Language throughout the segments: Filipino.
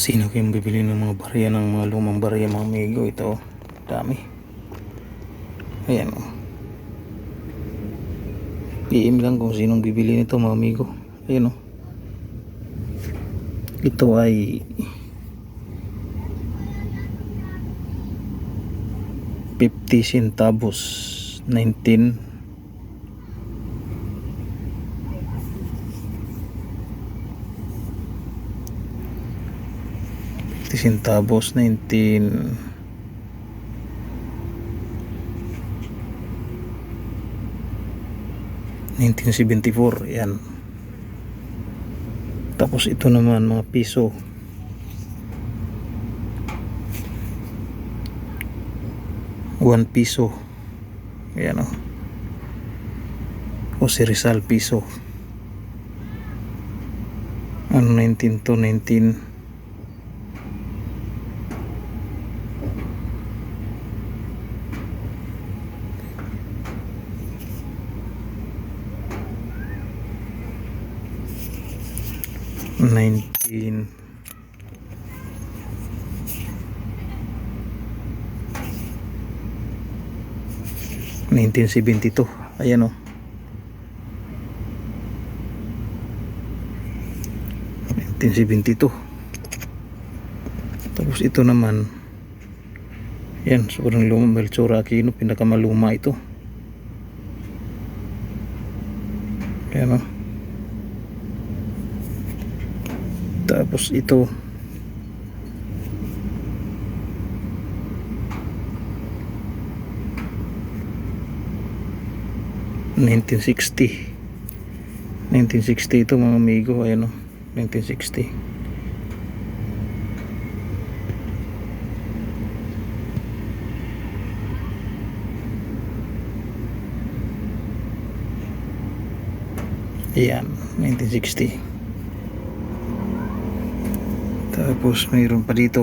Sino kayong bibili ng mga barya ng mga lumang barya mga amigo? Ito, oh. dami. Ayan o. PM lang kung sinong bibili nito mga amigo. Ayan o. Ito ay fifty centavos 19 50 centavos 19 1974 yan. Tapos ito naman mga piso. One piso. Yan o o si Rizal piso. Ano 19 to 19 19 1972 ayan o 1972 tapos ito naman. Yan sobrang luma Melchora Aquino pinakamaluma ito. Ayan o tapos ito. Nineteen sixty. 1960 ito mga amigo. Ayan o 1960 ayan 1960 tapos mayroon pa dito.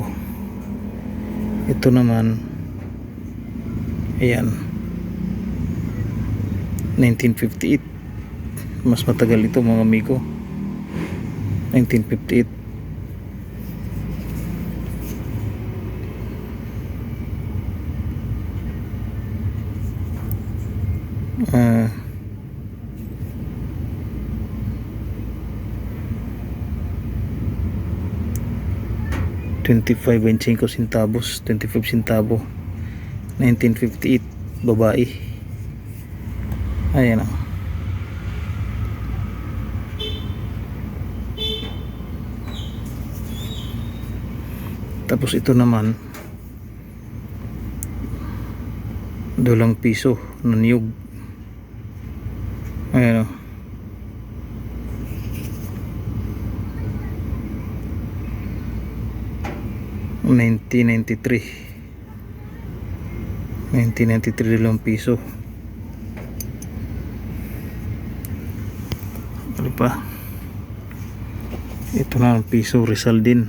Ito naman. Ayan. 1958 mas matagal ito mga amigo. 1958 ah 25 and 5 centavos 25 centavo 1958 babae. Ayan o tapos ito naman dulang piso na niyog. Ayan o Nineteen ninety three 1993 dalawang piso. Ano pa? Ito na ang piso Rizal din.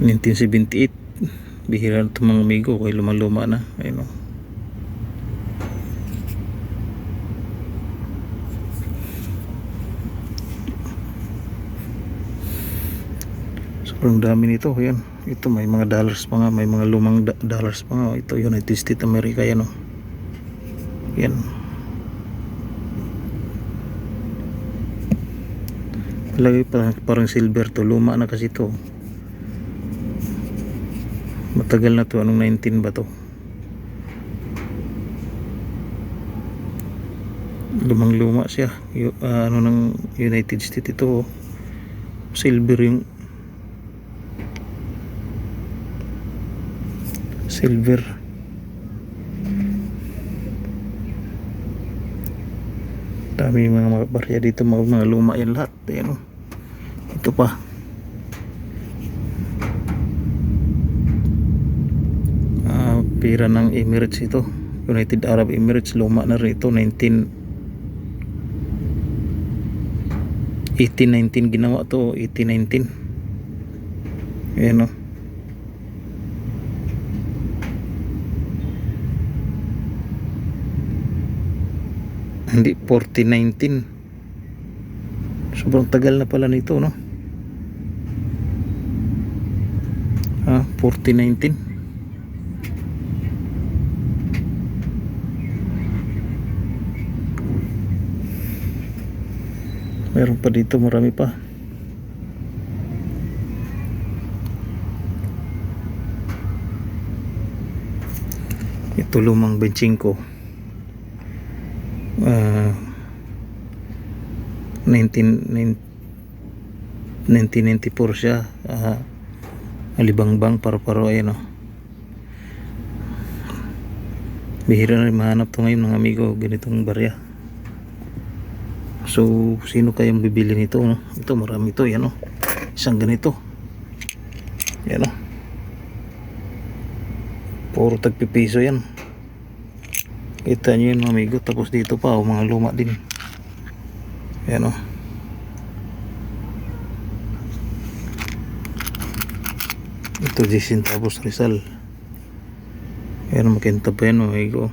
Nineteen seventy eight bihira na itong mga amigo kay luma-luma na. Ayun o sobrang dami nito yan ito may mga dollars pa nga may mga lumang dollars pa nga. Ito United States America yan o yan palagi pa parang silver to. Luma na kasi to. Matagal na to. Anong 19 ba to? Lumang luma siya. Yu- ah, ano ng United States ito oh. silver yung silver dami mga barya dito mga, mga luma yan lahat ayan o ito pa. Ah, pira ng Emirates ito. United Arab Emirates luma na rin ito 19 1819 ginawa to 1819 ayan o Hindi, 4019. Sobrang tagal na pala nito, no? Ah, 4019. Meron pa dito, marami pa. Ito lumang benching ko. Ah, 19, 1994 siya. Ah, alibangbang paro-paro ayan o. Bihira na rin mahanap to ngayon mga amigo ganitong barya. So, sino kayang bibili nito? No? Ito, marami ito. Yan o. Isang ganito. Yan o. Puro tagpipiso yan. Kita nyo yun amigo. Tapos dito pa, oh, mga luma din. Yan o. Ito, Tapos Rizal. Yan, makinta pa yan mga amigo.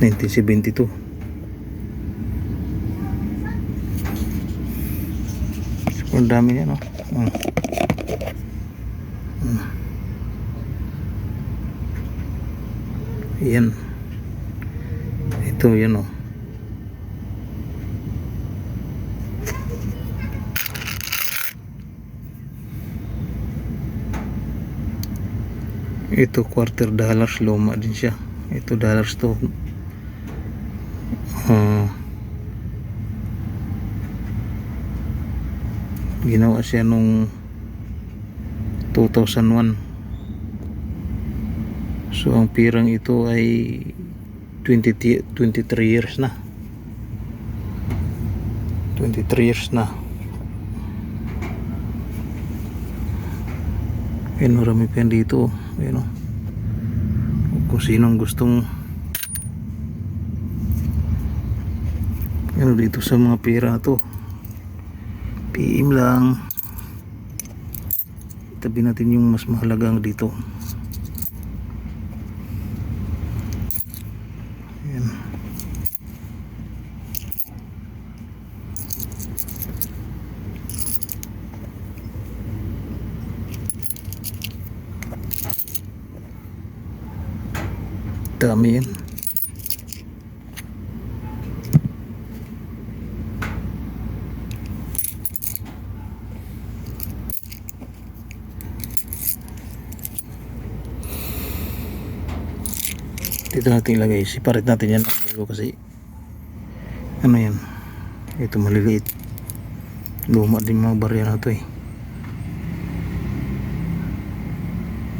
1972 Sobrang dami niya no hmm. Hmm. yan ito yan o ito quarter dollars luma din siya. Ito dollars to. Ah. ginawa siya nung 2001 so ang pirang ito ay 20, ti- 23 years na. 23 years na Ayan, marami pa yan dito. Ayan o. Kung sinong gustong ano dito sa mga pera to PM lang tabi natin yung mas mahalagang dito Ayan. Dami yan dito natin ilagay. Separate natin yan. Kasi. Ano yan? Ito maliliit. Luma din mga barya na to eh.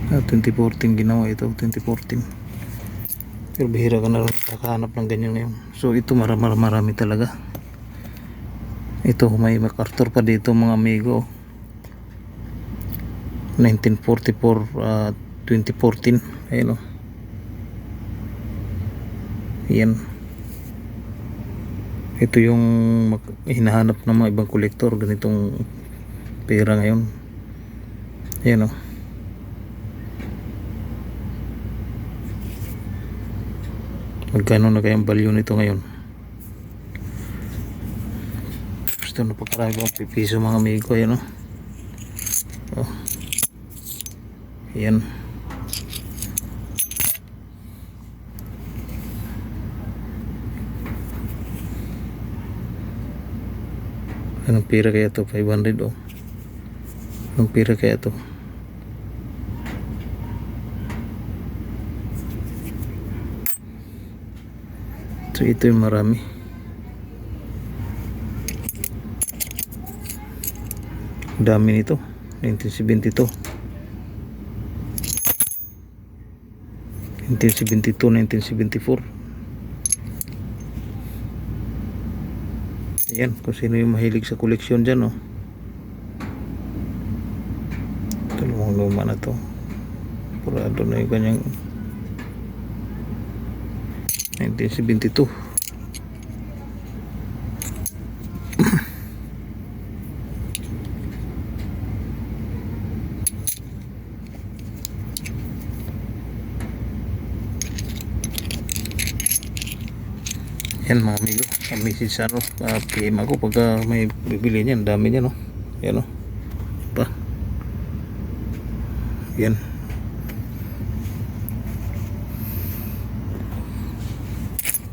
Ah, 2014 ginawa ito. 2014 pero bihira ka na rin kakahanap ng ganyan ngayon. So ito marami, marami talaga. Ito may MacArthur pa dito mga amigo. 1944 ah, 2014 ayun o yan. Ito yung hinahanap ng mga ibang kolektor ganitong pera ngayon. Yan o magkano na kayang value nito ngayon gusto na pagkarami kong pipiso mga amigo yan o oh. yan Anong pira kaya to? 500 oh. Anong pira kaya to? So ito yung marami. Dami nito. 1972. 1972, 1974. Yan, kung sino yung mahilig sa koleksyon dyan, oh. Ito lumang luma na to. Purado na yung kanyang si 22 yan mga amigo. Ang message ano uh, ah, PM ako. Pagka may bibili niyan dami niya no? Yan no? Pa yan.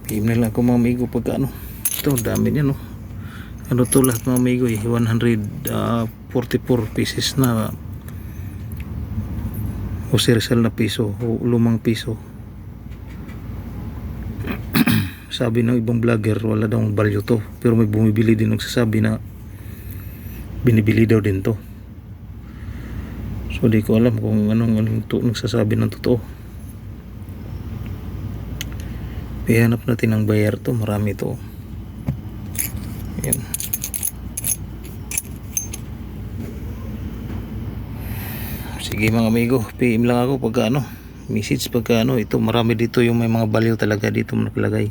Na lang ako mga amigo pagka ano. Ito dami niyan no? Ano to lahat mga amigo eh. 144 pieces na o sirsal na piso o lumang piso. Sabi ng ibang vlogger wala daw value to. Pero may bumibili din nagsasabi na binibili daw din to. So di ko alam kung anong, anong to, nagsasabi ng totoo ihanap natin ang buyer to. Marami to. Yan sige mga amigo. PM lang ako pagka ano. Message pagka ano. Ito marami dito yung may mga baliw talaga dito nakalagay.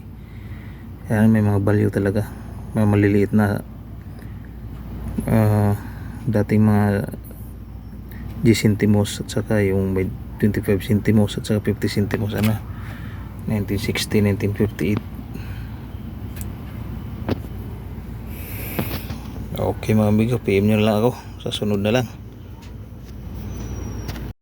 Yan may mga baliw talaga. May maliliit na ah, dating mga 10 centimos at saka yung may 25 centimos at saka 50 centimos. Ano 1960 1958 okay mga amigo PM nyo lang ako. Sa sunod na lang